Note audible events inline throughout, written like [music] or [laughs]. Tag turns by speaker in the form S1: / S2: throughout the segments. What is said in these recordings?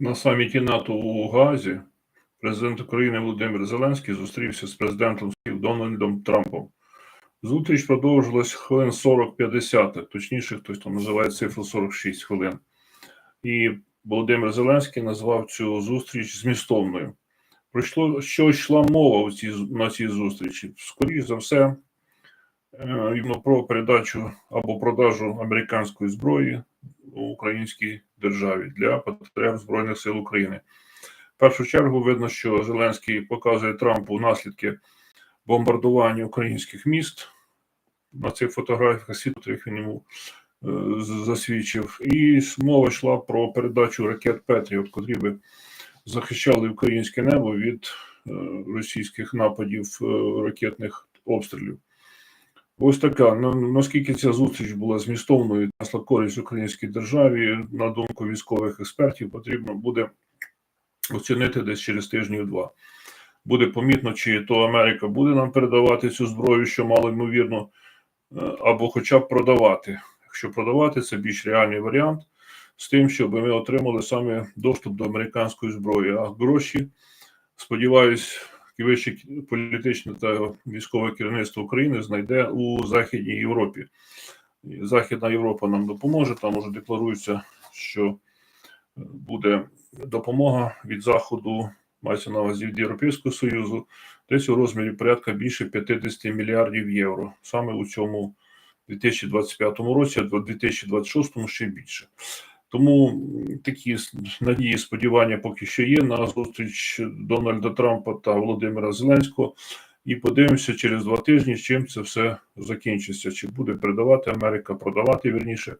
S1: На саміті НАТО у Гаазі президент України Володимир Зеленський зустрівся з президентом Дональдом Трампом. Зустріч продовжилась хвилин 40-50, точніше, хтось там називає цифру 46 хвилин. І Володимир Зеленський назвав цю зустріч змістовною. Пройшло, що йшла мова у цій, на цій зустрічі. Скоріше за все, е, про передачу або продажу американської зброї українській державі для потреб Збройних сил України. В першу чергу видно, що Зеленський показує Трампу наслідки бомбардування українських міст на цих фотографіях, світлих він йому е, засвідчив. І мова йшла про передачу ракет Петріот, котрі би захищали українське небо від е, російських нападів е, ракетних обстрілів. Ось така. Наскільки ця зустріч була змістовною несла користь українській державі, на думку військових експертів, потрібно буде оцінити десь через тижнів два. Буде помітно, чи то Америка буде нам передавати цю зброю, що мало ймовірно, е, або хоча б продавати. Якщо продавати, це більш реальний варіант з тим, щоб ми отримали саме доступ до американської зброї. А гроші, сподіваюсь, вище політичне та військове керівництво України знайде у Західній Європі. Західна Європа нам допоможе. Там уже декларується, що буде допомога від Заходу, мається на увазі від Європейського Союзу, десь у розмірі порядка більше 50 мільярдів євро. Саме у цьому 2025 році, а в 2026 ще більше. Тому такі надії, сподівання поки що є на зустріч Дональда Трампа та Володимира Зеленського. І подивимося через два тижні, чим це все закінчиться. Чи буде передавати Америка, продавати вірніше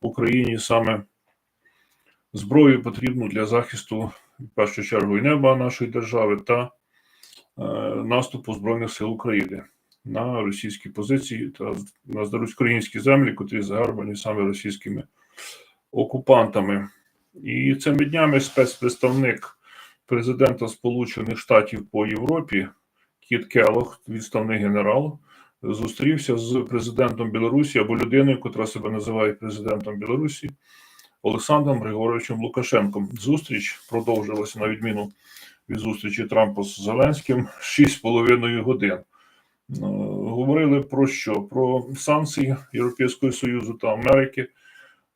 S1: Україні саме зброю потрібну для захисту в першу чергу і неба нашої держави та е, наступу Збройних сил України на російські позиції та на українські землі, котрі загарбані саме російськими окупантами. І цими днями спецпредставник президента Сполучених Штатів по Європі Кіт Келох, відставний генерал, зустрівся з президентом Білорусі або людиною, котра себе називає президентом Білорусі, Олександром Григоровичем Лукашенком. Зустріч продовжилася на відміну від зустрічі Трампа з Зеленським 6,5 годин. Говорили про що? Про санкції Європейського Союзу та Америки.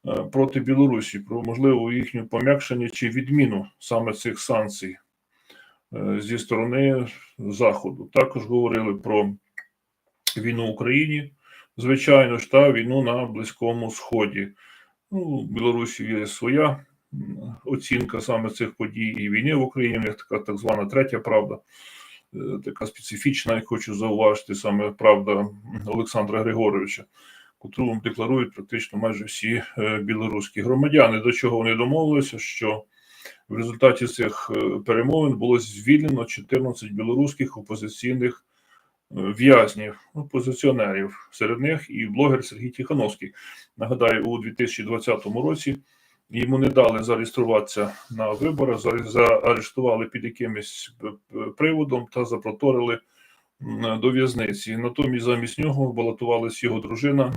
S1: Е, проти Білорусі про можливо їхню пом'якшення чи відміну саме цих санкцій е, зі сторони Заходу. Також говорили про війну в Україні, звичайно ж, та війну на Близькому Сході. Ну, в Білорусі є своя оцінка саме цих подій і війни в Україні, у них така так звана третя правда. Е, така специфічна, я хочу зауважити саме правда Олександра Григоровича котру декларують практично майже всі е, білоруські громадяни. До чого вони домовилися, що в результаті цих е, перемовин було звільнено 14 білоруських опозиційних е, в'язнів, опозиціонерів. Серед них і блогер Сергій Тихановський. Нагадаю, у 2020 році йому не дали зареєструватися на виборах, заарештували під якимось приводом та запроторили до в'язниці. Натомість замість нього балотувалась його дружина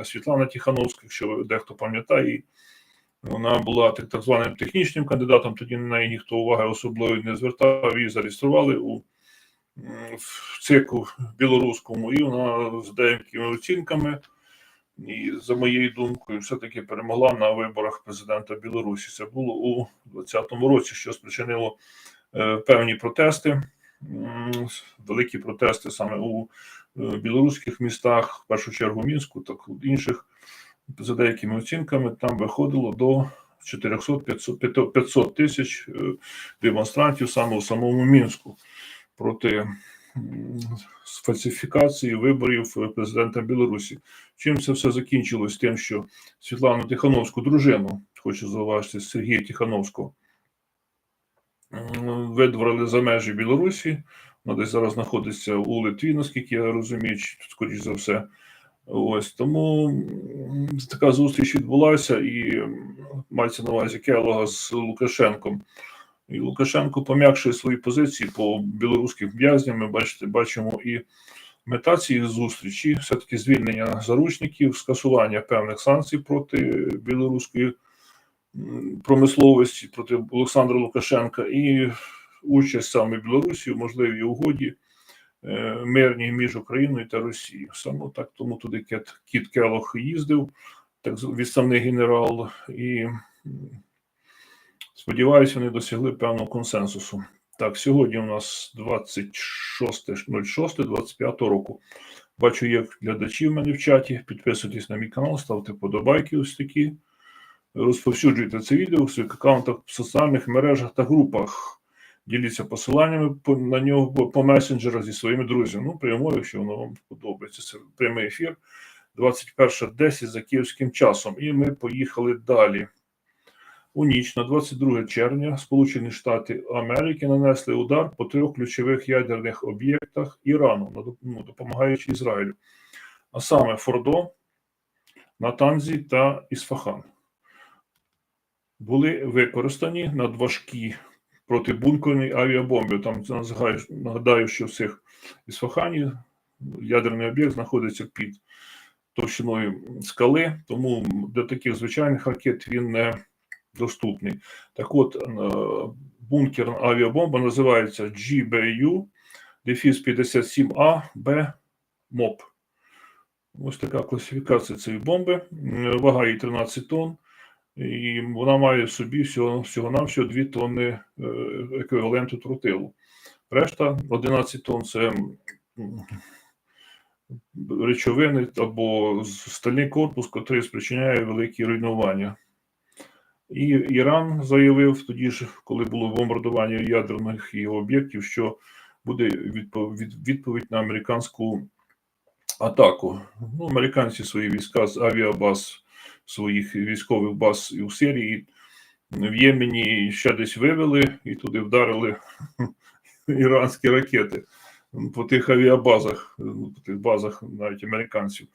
S1: е, Світлана Тихановська, якщо дехто пам'ятає, вона була так званим технічним кандидатом, тоді на неї ніхто уваги особливо не звертав, її зареєстрували у в цику білоруському, і вона з деякими оцінками, і за моєю думкою, все-таки перемогла на виборах президента Білорусі. Це було у 2020 році, що спричинило е, певні протести великі протести саме у е, білоруських містах, в першу чергу мінську, так інших за деякими оцінками там виходило до 400-500 тисяч е, демонстрантів саме у самому мінську проти фальсифікації виборів президента Білорусі. Чим це все закінчилось? Тим, що Світлану Тихановську дружину, хочу зауважити Сергія Тихановського, видворили за межі Білорусі. Вона десь зараз знаходиться у Литві, наскільки я розумію, скоріш за все. Ось тому така зустріч відбулася, і мається на увазі Келога з Лукашенком. І Лукашенко пом'якшує свої позиції по білоруським в'язням. Ми бачите, бачимо і мета цієї зустрічі, все-таки звільнення заручників, скасування певних санкцій проти білоруської промисловості проти Олександра Лукашенка і участь саме Білорусі в можливій угоді е, мирній між Україною та Росією. Саме так тому туди Кет, Кіт Келох їздив, так відставний генерал, і сподіваюся, вони досягли певного консенсусу. Так, сьогодні у нас 26.06.25 року. Бачу, є глядачі в мене в чаті. Підписуйтесь на мій канал, ставте подобайки ось такі. Розповсюджуйте це відео в своїх аккаунтах, в соціальних мережах та групах. Діліться посиланнями по, на нього по, месенджерах зі своїми друзями. Ну, прямо, якщо воно вам подобається. Це прямий ефір. 21.10 за київським часом. І ми поїхали далі. У ніч на 22 червня Сполучені Штати Америки нанесли удар по трьох ключових ядерних об'єктах Ірану, ну, допомагаючи Ізраїлю, а саме Фордо, Натанзі та Ісфахан. Були використані надважкі протибункерні авіабомби. Там нагадаю, що в цих Ісфахані ядерний об'єкт знаходиться під товщиною скали, тому для таких звичайних ракет він не доступний. Так от, е, бункерна авіабомба називається GBU дефіс 57А Б МОП. Ось така класифікація цієї бомби. Вага її 13 тонн, і вона має в собі всього, всього-навсього 2 тонни е, еквіваленту тротилу. Решта 11 тонн це речовини або стальний корпус, який спричиняє великі руйнування. І Іран заявив тоді ж, коли було бомбардування ядерних об'єктів, що буде відповідь на американську атаку. Ну, американці свої війська з авіабаз своїх військових баз і у Сирії, в Ємені ще десь вивели і туди вдарили [laughs] іранські ракети по тих авіабазах, ну, по тих базах навіть американців.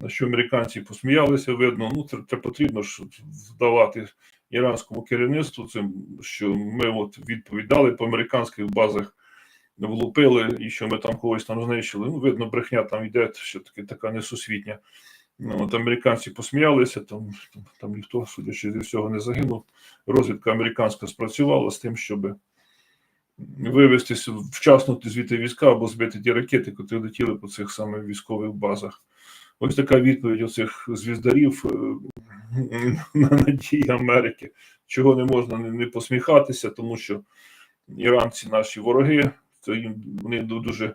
S1: На що американці посміялися, видно, ну це, потрібно ж вдавати іранському керівництву, цим, що ми от відповідали по американських базах, влупили, і що ми там когось там знищили. Ну, видно, брехня там йде, що таки така несусвітня. Ну, от американці посміялися, там, там, ніхто, судячи зі всього, не загинув. Розвідка американська спрацювала з тим, щоб вивести с- вчасно звідти війська або збити ті ракети, які летіли по цих саме військових базах. Ось така відповідь оцих звіздарів е, на надії Америки, чого не можна не посміхатися, тому що іранці наші вороги, то їм вони дуже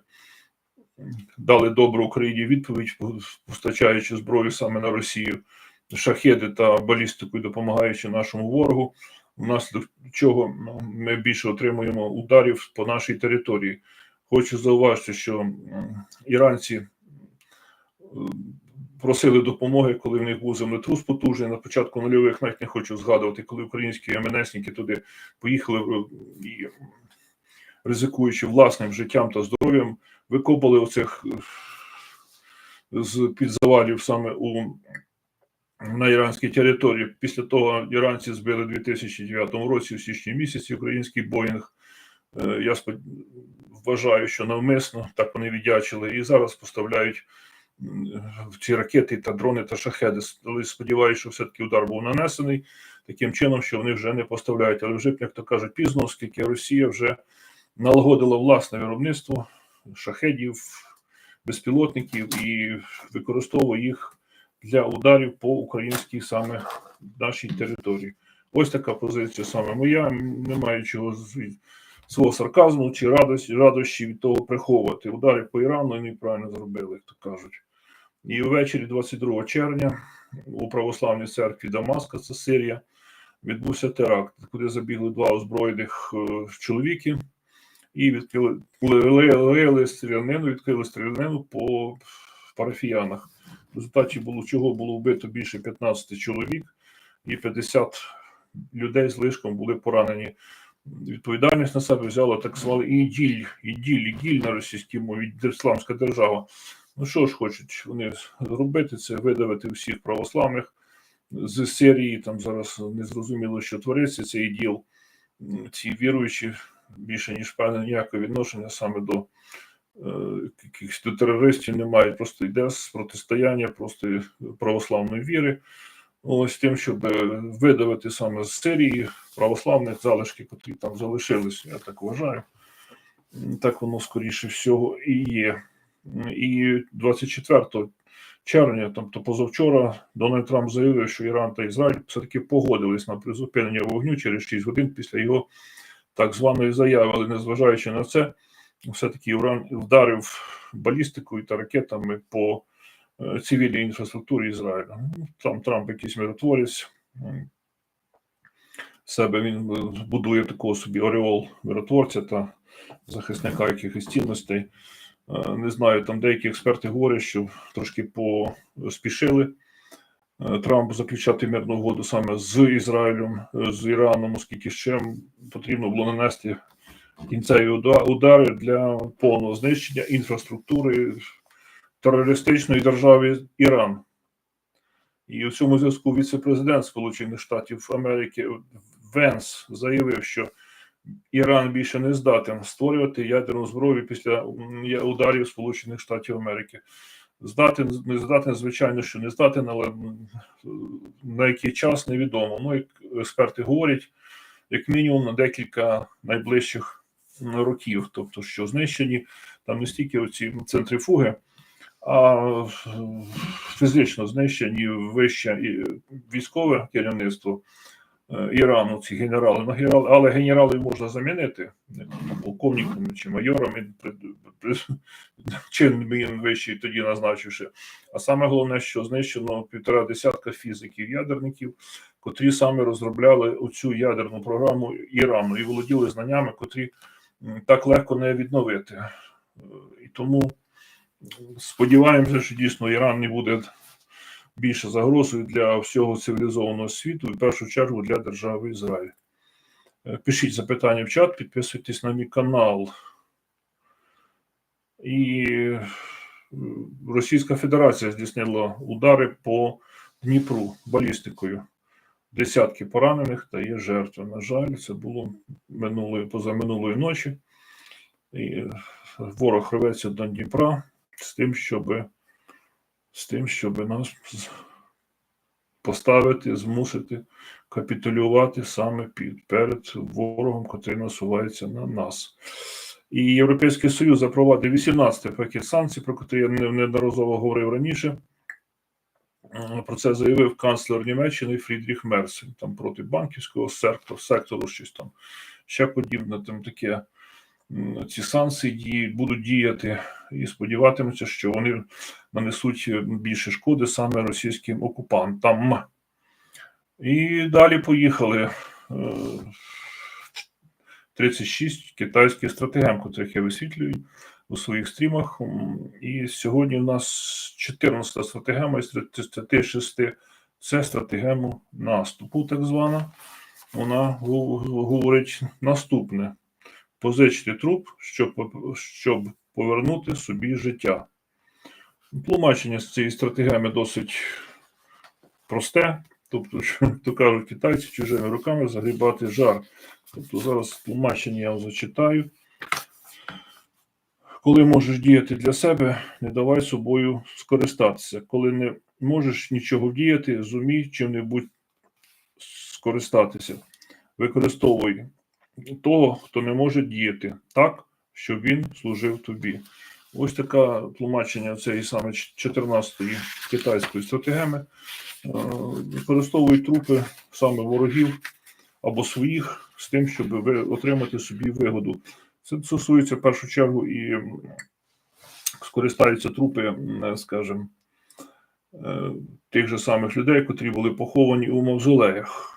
S1: дали добру Україні відповідь, постачаючи зброю саме на Росію, шахеди та балістику, допомагаючи нашому ворогу, внаслідок чого ну, ми більше отримуємо ударів по нашій території. Хочу зауважити, що іранці просили допомоги, коли в них був землетрус потужний. На початку нульових навіть не хочу згадувати, коли українські МНСники туди поїхали ризикуючи власним життям та здоров'ям, викопали оцих е, з під завалів саме у на іранській території. Після того іранці збили у 2009 році, в січні місяці, український Боїнг. Е, Я спод... вважаю, що навмисно так вони віддячили і зараз поставляють ці ракети та дрони та шахеди. Але сподіваюся, що все-таки удар був нанесений таким чином, що вони вже не поставляють. Але вже, як то кажуть, пізно, оскільки Росія вже налагодила власне виробництво шахедів, безпілотників і використовує їх для ударів по українській саме нашій території. Ось така позиція саме моя. Не маю чого свого сарказму чи радості, радощі від того приховувати. Удари по Ірану вони правильно зробили, як то кажуть. І ввечері 22 червня у православній церкві Дамаска, це Сирія, відбувся теракт, куди забігли два озброєних е, чоловіки і відкрили лили стрілянину, відкрили стрілянину по парафіянах. В результаті було чого було вбито більше 15 чоловік, і 50 людей з лишком були поранені. Відповідальність на себе взяла так звали іділь, іділь, іділь на російській мові, ісламська держава. Ну що ж хочуть вони зробити це, видавити всіх православних з Сирії. Там зараз не зрозуміло, що твориться цей іділ. Ці віруючі більше ніж певне ніякого відношення саме до е, якихось до терористів немає. Просто йде з протистояння просто православної віри. Ось тим, щоб е, видавити саме з Сирії православних залишки, котрі там залишились, я так вважаю. Так воно скоріше всього і є. І 24 червня, тобто позавчора, Дональд Трамп заявив, що Іран та Ізраїль все-таки погодились на призупинення вогню через 6 годин після його так званої заяви, але незважаючи на це, все-таки Іран вдарив балістикою та ракетами по е, цивільній інфраструктурі Ізраїля. Ну, Там Трамп якийсь миротворець. Себе він будує такого собі ореол миротворця та захисника якихось цінностей. Е, Не знаю, там деякі експерти говорять, що трошки поспішили Трамп заключати мирну угоду саме з Ізраїлем, е, з Іраном, оскільки ще потрібно було нанести кінцеві удари для повного знищення інфраструктури терористичної держави Іран. І у цьому зв'язку віце-президент Сполучених Штатів Америки Венс заявив, що Іран більше не здатен створювати ядерну зброю після ударів Сполучених Штатів Америки. Здатен, не здатен, звичайно, що не здатен, але на який час невідомо. Ну, як експерти говорять, як мінімум на декілька найближчих років, тобто, що знищені там не стільки оці центрифуги, а фізично знищені вище і військове керівництво Ірану, ці генерали. Ну, генерали але генералів можна замінити полковниками чи при- чин він вищий тоді назначивши. А саме головне, що знищено півтора десятка фізиків, ядерників, котрі саме розробляли оцю ядерну програму Ірану і володіли знаннями, котрі так легко не відновити. Е, І тому сподіваємося, що дійсно Іран не буде більше загрозою для всього цивілізованого світу, в першу чергу для держави Ізраїль. Е, Пишіть запитання в чат, підписуйтесь на мій канал. І е, Російська Федерація здійснила удари по Дніпру балістикою. Десятки поранених та є жертви. На жаль, це було минулої позаминулої ночі. І е, ворог рветься до Дніпра з тим, щоб з тим, щоб нас поставити, змусити капітулювати саме під перед ворогом, який насувається на нас. І Європейський Союз запровадив 18 пакет санкцій, про який я не- неодноразово говорив раніше. Про це заявив канцлер Німеччини Фрідріх Мерц. Там проти банківського сектору, сектору щось там ще подібне. Там таке ці санкції будуть діяти і сподіватимуться, що вони нанесуть е, більше шкоди саме російським окупантам. І далі поїхали. Е, 36 китайських стратегем, котрих я висвітлюю у своїх стрімах. І сьогодні в нас 14 стратегема із 36 це стратегема наступу, так звана. Вона говорить наступне: позичити труп, щоб, щоб повернути собі життя. Тлумачення з цієї стратегеми досить просте. Тобто, що то кажуть китайці чужими руками загрібати жар. Тобто зараз тлумачення я зачитаю. Коли можеш діяти для себе, не давай собою скористатися. Коли не можеш нічого вдіяти, зумій чим-небудь скористатися. Використовуй того, хто не може діяти так, щоб він служив тобі. Ось таке тлумачення цієї саме 14-ї китайської стратегеми. Е, Використовують трупи саме ворогів або своїх з тим, щоб отримати собі вигоду. Це стосується в першу чергу і скористаються трупи, скажімо, е, тих же самих людей, котрі були поховані у мавзолеях.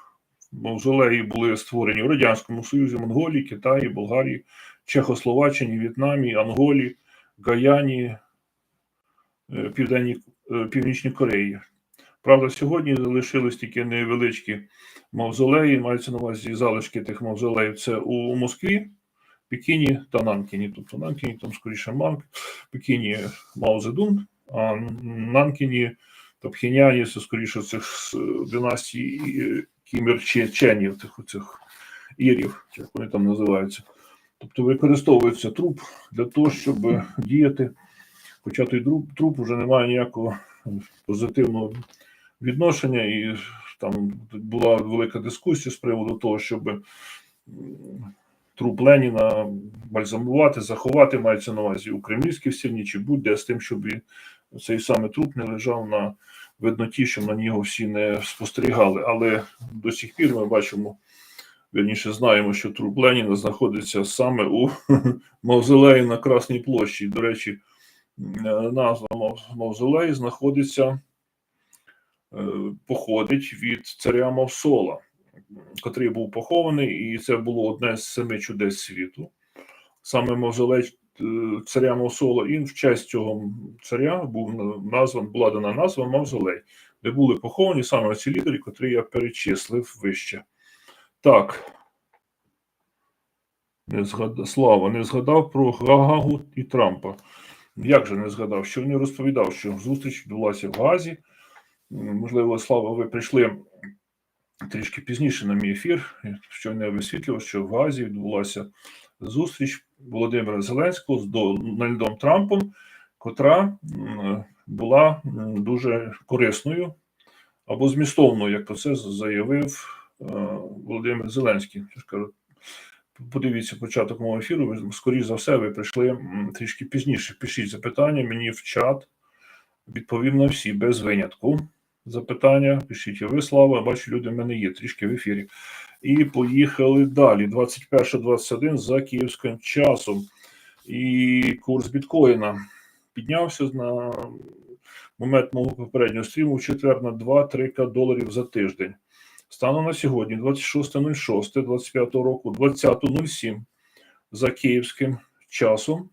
S1: Мавзолеї були створені в Радянському Союзі, Монголії, Китаї, Болгарії, Чехословаччині, В'єтнамі, Анголі, Гаяні, е, Південній, е, Північній Кореї. Правда, сьогодні залишились тільки невеличкі мавзолеї, мається на увазі залишки тих мавзолеїв. Це у Москві, Пекіні та Нанкіні. Тобто Нанкіні там скоріше Манк, Пекіні Мао Цзедун, а Нанкіні та Пхеняні це скоріше цих е, кімірченів, тих оцих ірів, як вони там називаються. Тобто використовується труп для того, щоб діяти. Хоча той труп, вже не має ніякого позитивного відношення, і там була велика дискусія з приводу того, щоб труп Леніна бальзамувати, заховати, мається на увазі у Кремлівській стіні чи будь-де з тим, щоб цей саме труп не лежав на видноті, щоб на нього всі не спостерігали. Але до сих пір ми бачимо, вірніше знаємо, що труп Леніна знаходиться саме у [laughs] мавзолеї на Красній площі. До речі, назва мав- мавзолеї знаходиться, е, походить від царя Мавсола, котрий був похований, і це було одне з семи чудес світу. Саме мавзолей е, царя Мавсола, і в честь цього царя був назван, була дана назва Мавзолей, де були поховані саме ці лідери, котрі я перечислив вище. Так. Не згадав, Слава не згадав про Гагагу і Трампа. Як же не згадав? Що він розповідав, що зустріч відбулася в Газі. Можливо, Слава, ви прийшли трішки пізніше на мій ефір, що не висвітлював, що в Газі відбулася зустріч Володимира Зеленського з Дональдом Трампом, котра була дуже корисною або змістовною, як про це заявив Володимир Зеленський. Я ж кажу, подивіться початок мого ефіру. Ви скоріш за все, ви прийшли трішки пізніше. Пишіть запитання мені в чат. Відповім на всі без винятку. Запитання пишіть ви, слава. Бачу, люди в мене є трішки в ефірі. І поїхали далі. 21-21 за київським часом. І курс біткоїна піднявся на момент мого попереднього стріму в четвер на 2-3 доларів за тиждень. Станом на сьогодні, 26.06.25 року, 20.07 за київським часом.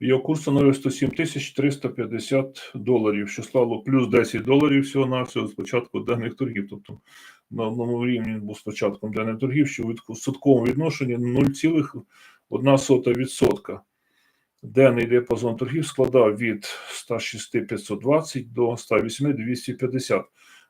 S1: Його курс становив 107 тисяч 350 доларів, що склало плюс 10 доларів всього на всього з початку денних торгів. Тобто на одному рівні був з початком денних торгів, що в відсотковому відношенні 0,1%. Денний діапазон торгів складав від 106 520 до 108 250.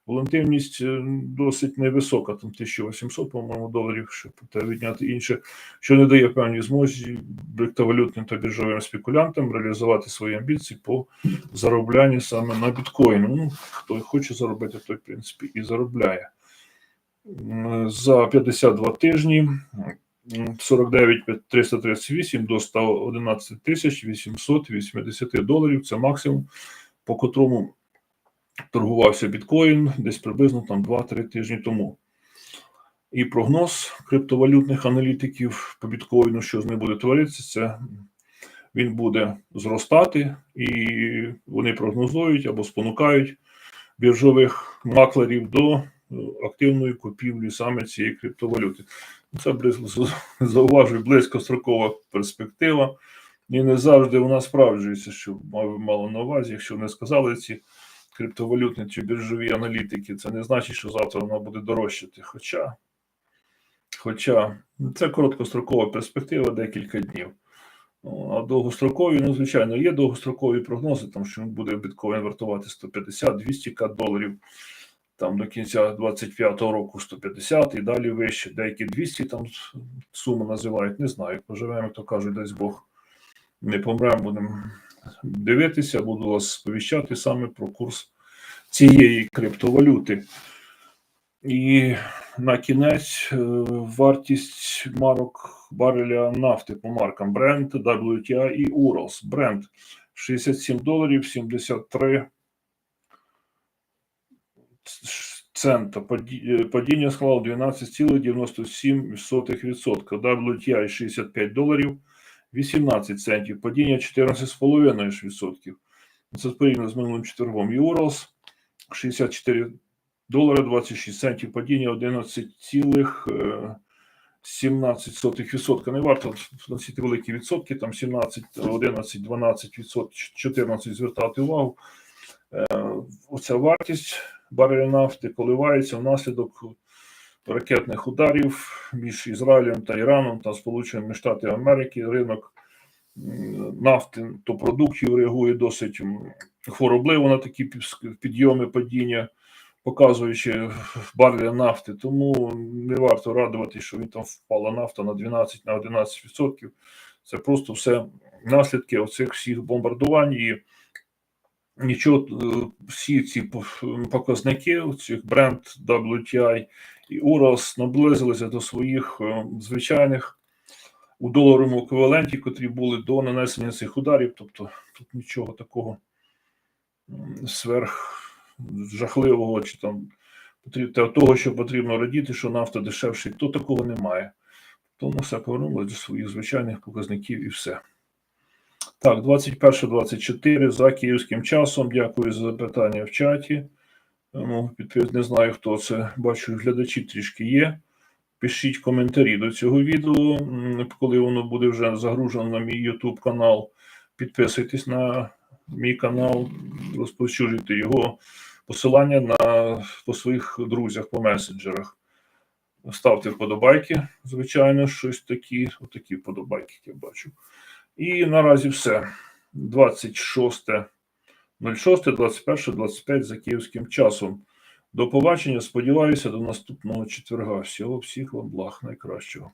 S1: Волатильність е, досить невисока, там 1800, по-моєму, доларів, щоб відняти інше, що не дає певні змозі криптовалютним та біржовим спекулянтам реалізувати свої амбіції по зароблянню саме на біткоїні. Ну, хто хоче заробити, той, в принципі, і заробляє. За 52 тижні м, 49 338 до 111 880 доларів. Це максимум, по котрому торгувався біткоін десь приблизно там 2-3 тижні тому. І прогноз криптовалютних аналітиків по біткоїну, що з ним буде творитися, це він буде зростати, і вони прогнозують або спонукають біржових маклерів до е, активної купівлі саме цієї криптовалюти. Це зауважую близькострокова перспектива. І не завжди вона справджується, що мав мало на увазі, якщо не сказали ці криптовалютні чи біржові аналітики, це не значить, що завтра вона буде дорожчати. Хоча, хоча це короткострокова перспектива декілька днів. Ну, А довгострокові, ну, звичайно, є довгострокові прогнози, там, що буде біткоін вартувати 150-200 к доларів, там до кінця 25-го року 150 і далі вище, деякі 200 там суму називають, не знаю. Поживемо, то кажуть, десь Бог не помремо, будемо дивитися, буду вас сповіщати саме про курс цієї криптовалюти. І на кінець е, вартість марок бареля нафти по маркам Brent, WTI і Urals. Brent 67 доларів 73 цента. Е, Падіння склало 12,97%. WTI 65 доларів 18 центів. Падіння 14,5%. Це порівняно з минулим четвергом. І 64 долара 26 центів. Падіння 11,17%. Не варто вносити великі відсотки, там 17, 11, 12 відсотків, 14 звертати увагу. Е, Оця вартість бареля нафти коливається внаслідок ракетних ударів між Ізраїлем та Іраном та Сполученими Штатами Америки. Ринок нафти то продуктів реагує досить хворобливо на такі підйоми падіння, показуючи бареля нафти. Тому не варто радувати, що він там впала нафта на 12 на 11%. Це просто все наслідки оцих всіх бомбардувань і нічого, е, всі ці показники цих бренд WTI і Уралс наблизилися до своїх е, звичайних у доларовому еквіваленті, котрі були до нанесення цих ударів. Тобто тут нічого такого сверх жахливого чи там потріб- та того, що потрібно радіти, що нафта дешевше, то такого немає. Тому все повернулося до своїх звичайних показників і все. Так, 21-24 за київським часом. Дякую за запитання в чаті. Ну, підпис- не знаю, хто це. Бачу, глядачі трішки є. Пишіть коментарі до цього відео, коли воно буде вже загружено на мій YouTube канал. Підписуйтесь на мій канал, розповсюджуйте його посилання на, по своїх друзях по месенджерах. Ставте вподобайки, звичайно, щось такі, отакі вподобайки, як я бачу. І наразі все. 26, 06, 21, 25 за київським часом. До побачення. Сподіваюся, до наступного четверга. Всього всіх вам благ найкращого.